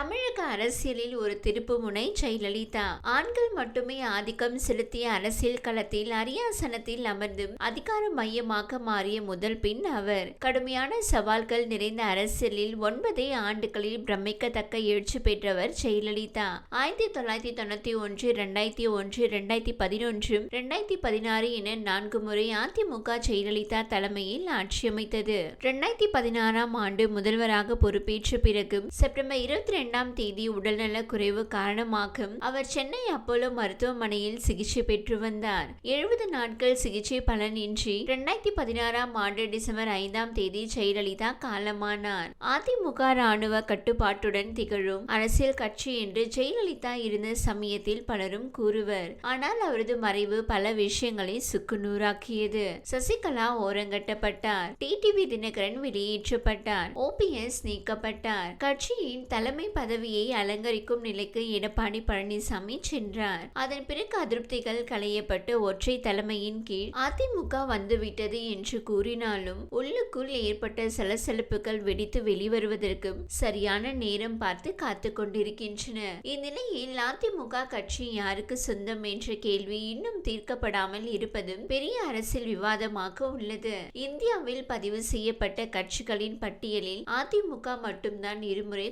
தமிழக அரசியலில் ஒரு திருப்புமுனை ஜெயலலிதா. ஆண்கள் மட்டுமே ஆதிக்கம் செலுத்திய அரசியல் களத்தில் அரியாசனத்தில் அமர்ந்தும் அதிகார மையமாக மாறிய முதல் பின் அவர். கடுமையான சவால்கள் நிறைந்த அரசியலில் ஒன்பதே ஆண்டுகளில் பிரமிக்கத்தக்க எழுச்சி பெற்றவர் ஜெயலலிதா. ஆயிரத்தி தொள்ளாயிரத்தி தொண்ணூத்தி ஒன்று இரண்டாயிரத்தி ஒன்று இரண்டாயிரத்தி பதினொன்று இரண்டாயிரத்தி பதினாறு என நான்கு முறை அதிமுக ஜெயலலிதா தலைமையில் ஆட்சியமைத்தது. இரண்டாயிரத்தி பதினாறாம் ஆண்டு முதல்வராக பொறுப்பேற்ற பிறகு செப்டம்பர் இருபத்தி இரண்டாம் தேதி உடல்நல குறைவு காரணமாக அவர் சென்னை அப்போலோ மருத்துவமனையில் சிகிச்சை பெற்று வந்தார். எழுபது நாட்கள் சிகிச்சை பலனின்றி இரண்டாயிரத்தி பதினாறாம் ஆண்டு டிசம்பர் ஐந்தாம் தேதி ஜெயலலிதா காலமானார். அதிமுக ராணுவ கட்டுப்பாட்டுடன் திகழும் அரசியல் கட்சி என்று ஜெயலலிதா இருந்த சமயத்தில் பலரும் கூறுவர். ஆனால் அவரது மறைவு பல விஷயங்களை சுக்குநூறாக்கியது. சசிகலா ஓரங்கட்டப்பட்டார். டிடிவி தினகரன் வெளியேற்றப்பட்டார். ஓபிஎஸ் நீக்கப்பட்டார். கட்சியின் தலைமை பதவியை அலங்கரிக்கும் நிலைக்கு எடப்பாடி பழனிசாமி சென்றார். அதன் பிறகு அதிருப்திகள் களையப்பட்டு ஒற்றை தலைமையின் கீழ் அதிமுக வந்துவிட்டது என்று கூறினாலும் உள்ளுக்குள் ஏற்பட்ட சலசலப்புகள் வெடித்து வெளிவருவதற்கு சரியான நேரம் பார்த்து காத்து கொண்டிருக்கின்றன. இந்நிலையில் அதிமுக கட்சி யாருக்கு சொந்தம் என்ற கேள்வி இன்னும் தீர்க்கப்படாமல் இருப்பது பெரிய அரசியல் விவாதமாக உள்ளது. இந்தியாவில் பதிவு செய்யப்பட்ட கட்சிகளின் பட்டியலில் அதிமுக மட்டும்தான் இருமுறை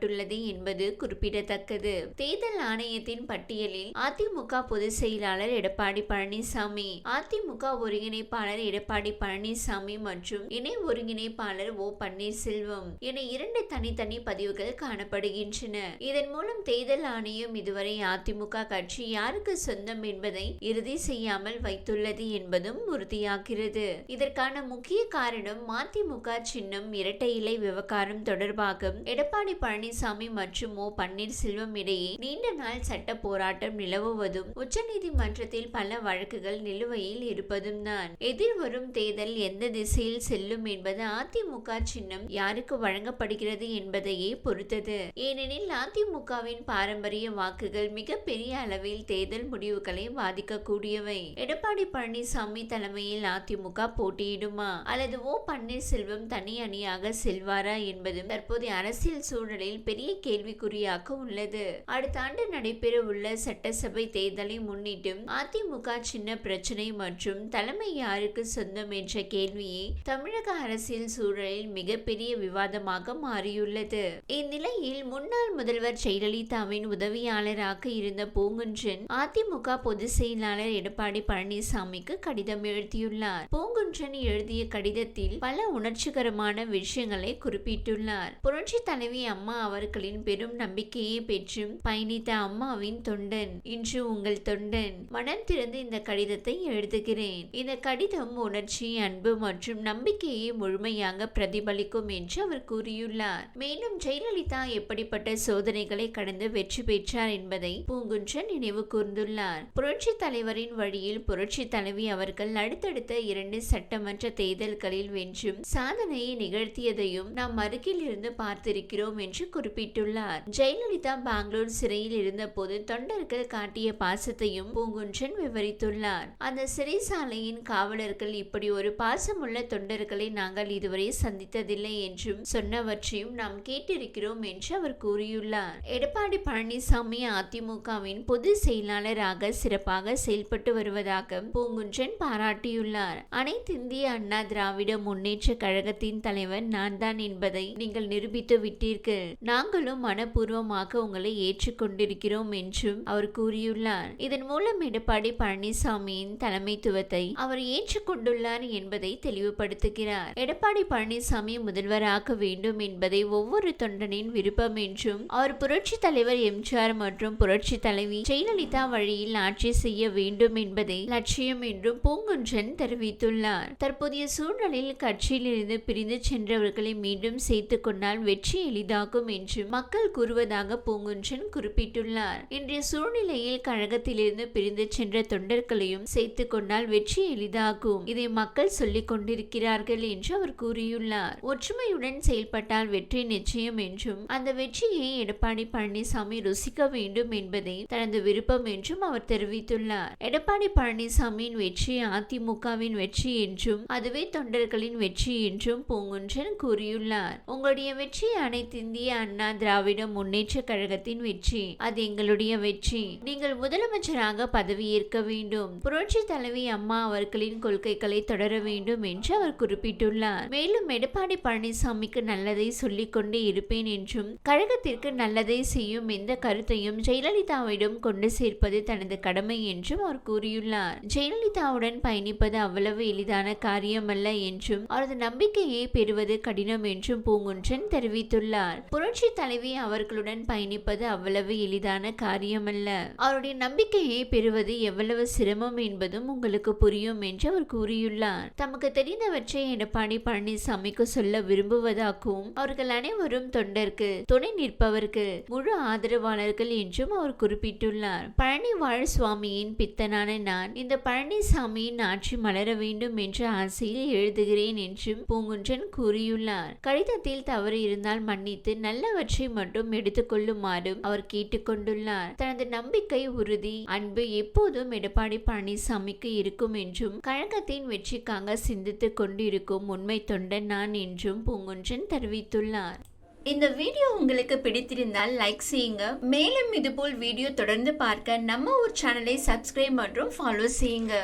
செய்யப்பட்டுள்ளது என்பது குறிப்பிடத்தக்கது. தேர்தல் ஆணையத்தின் பட்டியலில் அதிமுக பொதுச் செயலாளர் எடப்பாடி பழனிசாமி அதிமுக ஒருங்கிணைப்பாளர் எடப்பாடி பழனிசாமி மற்றும் இணை ஒருங்கிணைப்பாளர் ஓ. பன்னீர்செல்வம் என இரண்டு தனித்தனி பதிவுகள் காணப்படுகின்றன. இதன் மூலம் தேர்தல் ஆணையம் இதுவரை அதிமுக கட்சி யாருக்கு சொந்தம் என்பதை இறுதி செய்யாமல் வைத்துள்ளது என்பதும் உறுதியாகிறது. இதற்கான முக்கிய காரணம் மதிமுக சின்னம் இரட்டை இலை விவகாரம் தொடர்பாக எடப்பாடி பழனிசாமி மற்றும் ஓ பன்னீர்செல்வம் இடையே நீண்ட நாள் சட்ட போராட்டம் நிலவுவதும் உச்சநீதிமன்றத்தில் பல வழக்குகள் நிலுவையில் இருப்பதும் தான். எதிர்வரும் தேர்தல் எந்த திசையில் செல்லும் என்பது அதிமுக சின்னம் யாருக்கு வழங்கப்படுகிறது என்பதையே பொறுத்தது. ஏனெனில் அதிமுகவின் பாரம்பரிய வாக்குகள் மிகப்பெரிய அளவில் தேர்தல் முடிவுகளை பாதிக்கக்கூடியவை. எடப்பாடி பழனிசாமி தலைமையில் அதிமுக போட்டியிடுமா? அல்லது ஓ. பன்னீர்செல்வம் தனி அணியாக செல்வாரா என்பதும் தற்போதைய அரசியல் சூழலில் பெரிய கேள்விக்குறியாக உள்ளது. அடுத்த ஆண்டு நடைபெற உள்ள சட்டசபை தேர்தலை முன்னிட்டு அதிமுக சின்ன பிரச்சனை மற்றும் தலைமை யாருக்கு சொந்தம் என்ற கேள்வியை தமிழக அரசியல் சூழலில் மிகப்பெரிய விவாதமாக மாறியுள்ளது. இந்நிலையில் முன்னாள் முதல்வர் ஜெயலலிதாவின் உதவியாளராக இருந்த பூங்குன்றன் அதிமுக பொதுச் செயலாளர் எடப்பாடி பழனிசாமிக்கு கடிதம் எழுதியுள்ளார். பூங்குன்றன் எழுதிய கடிதத்தில் பல உணர்ச்சிகரமான விஷயங்களை குறிப்பிட்டுள்ளார். புரட்சி தலைவி அம்மா அவர்களின் பெரும் நம்பிக்கையை பெற்றும் பயணித்த அம்மாவின் தொண்டன். இன்று உங்கள் தொண்டன். மனம் திறந்து இந்த கடிதத்தை எழுதுகிறேன். இந்த கடிதம் உணர்ச்சி அன்பு மற்றும் நம்பிக்கையை முழுமையாக பிரதிபலிக்கும் என்று அவர் கூறியுள்ளார். மேலும் ஜெயலலிதா எப்படிப்பட்ட சோதனைகளை கடந்து வெற்றி பெற்றார் என்பதை பூங்குன்றன் நினைவு கூர்ந்துள்ளார். புரட்சி தலைவரின் வழியில் புரட்சி தலைவி அவர்கள் அடுத்தடுத்த இரண்டு சட்டமன்ற தேர்தல்களில் வென்றும் சாதனையை நிகழ்த்தியதையும் நாம் அருகில் இருந்து பார்த்திருக்கிறோம் என்று குறிப்பிட்டுள்ளார். ஜெயலலிதா பெங்களூர் சிறையில் இருந்தபோது தொண்டர்கள் காட்டிய பாசத்தையும் பூங்குன்றன் விவரித்துள்ளார். அந்த சிறைசாலையின் காவலர்கள் இப்படி ஒரு பாசமுள்ள தொண்டர்களை நாங்கள் இதுவரை சந்தித்ததில்லை என்றும் சொன்னவற்றையும் நாம் கேட்டிருக்கிறோம் என்று அவர் கூறியுள்ளார். எடப்பாடி பழனிசாமி அதிமுகவின் பொது செயலாளராக சிறப்பாக செயல்பட்டு வருவதாக பூங்குன்றன் பாராட்டியுள்ளார். அனைத்து இந்திய அண்ணா திராவிட முன்னேற்ற கழகத்தின் தலைவர் நான் தான் என்பதை நீங்கள் நிரூபித்து விட்டீர்கள். நாங்களும் மனப்பூர்வமாக உங்களை ஏற்றுக்கொண்டிருக்கிறோம் என்றும் அவர் கூறியுள்ளார். இதன் மூலம் எடப்பாடி பழனிசாமியின் தலைமைத்துவத்தை அவர் ஏற்றுக்கொண்டுள்ளார் என்பதை தெளிவுபடுத்துகிறார். எடப்பாடி பழனிசாமி முதல்வராக வேண்டும் என்பதை ஒவ்வொரு தொண்டனின் விருப்பம் என்றும் அவர் புரட்சி தலைவர் எம்ஜிஆர் மற்றும் புரட்சி தலைவி ஜெயலலிதா வழியில் ஆட்சி செய்ய வேண்டும் என்பதை லட்சியம் என்றும் பூங்குன்றன் தெரிவித்துள்ளார். தற்போதைய சூழ்நிலையில் கட்சியிலிருந்து பிரிந்து சென்றவர்களை மீண்டும் சேர்த்துக் கொண்டால் வெற்றி எளிதாகும் என்று மக்கள் கூறுவதாக பூங்குன்றன் குறிப்பிட்டுள்ளார். இன்றைய சூழ்நிலையில் கழகத்திலிருந்து பிரிந்து சென்ற தொண்டர்களையும் சேர்த்துக் கொண்டால் வெற்றி எளிதாகும். இதை மக்கள் சொல்லிக் கொண்டிருக்கிறார்கள் என்று அவர் கூறியுள்ளார். ஒற்றுமையுடன் செயல்பட்டால் வெற்றி நிச்சயம் என்றும் அந்த வெற்றியை எடப்பாடி பழனிசாமி ருசிக்க வேண்டும் என்பதே தனது விருப்பம் என்றும் அவர் தெரிவித்துள்ளார். எடப்பாடி பழனிசாமியின் வெற்றி அதிமுகவின் வெற்றி என்றும் அதுவே தொண்டர்களின் வெற்றி என்றும் பூங்குன்றன் கூறியுள்ளார். உங்களுடைய வெற்றி அனைத்து இந்திய அண்ணா திராவிட முன்னேற்ற கழகத்தின் வெற்றி. அது எங்களுடைய வெற்றி. நீங்கள் முதலமைச்சராக பதவியேற்க வேண்டும். புரட்சி தலைவி அம்மா அவர்களின் கொள்கைகளை தொடர வேண்டும் என்று அவர் குறிப்பிட்டுள்ளார். மேலும் எடப்பாடி பழனிசாமிக்கு நல்லதை சொல்லிக் கொண்டே இருப்பேன் என்றும் கழகத்திற்கு நல்லதை செய்யும் எந்த கருத்தையும் ஜெயலலிதாவிடம் கொண்டு சேர்ப்பது தனது கடமை என்றும் அவர் கூறியுள்ளார். ஜெயலலிதாவுடன் பயணிப்பது அவ்வளவு எளிதான காரியமல்ல என்றும் அவரது நம்பிக்கையை பெறுவது கடினம் என்றும் பூங்குன்றன் தெரிவித்துள்ளார். புரட்சி தலைவி அவர்களுடன் பயணிப்பது அவ்வளவு எளிதான காரியமல்ல. அவருடைய நம்பிக்கையை பெறுவது எவ்வளவு சிரமம் என்பதும் உங்களுக்கு புரியும் என்று அவர் கூறியுள்ளார். தமக்கு தெரிந்தவற்றை எடப்பாடி பழனிசாமிக்கு சொல்ல விரும்புவதாகவும் அவர்கள் அனைவரும் தொண்டருக்கு துணை நிற்பவருக்கு முழு ஆதரவாளர்கள் என்றும் அவர் குறிப்பிட்டுள்ளார். பழனி வாழ் சுவாமியின் பித்தனான நான் இந்த பழனிசாமியின் ஆட்சி மலர வேண்டும் என்ற ஆசையில் எழுதுகிறேன் என்றும் பூங்குன்றன் கூறியுள்ளார். கடிதத்தில் தவறு இருந்தால் மன்னித்து நல்லவற்றை மட்டும் எடுத்துக்கொள்ளுமாறும் அவர் கேட்டுக்கொண்டுள்ளார். தனது நம்பிக்கை உறுதி அன்பு எப்போதும் எடப்பாடி பழனிசாமிக்கு இருக்கும் என்றும் கழகத்தின் வெற்றிக்காக சிந்தித்துக் கொண்டிருக்கும் உண்மை தொண்டன் நான் என்றும் பூங்குன்றன் தெரிவித்துள்ளார். இந்த வீடியோ உங்களுக்கு பிடித்திருந்தால் லைக் செய்யுங்க. மேலும் இதுபோல் வீடியோ தொடர்ந்து பார்க்க நம்ம ஒரு சேனலை சப்ஸ்கிரைப் மற்றும் ஃபாலோ செய்யுங்க.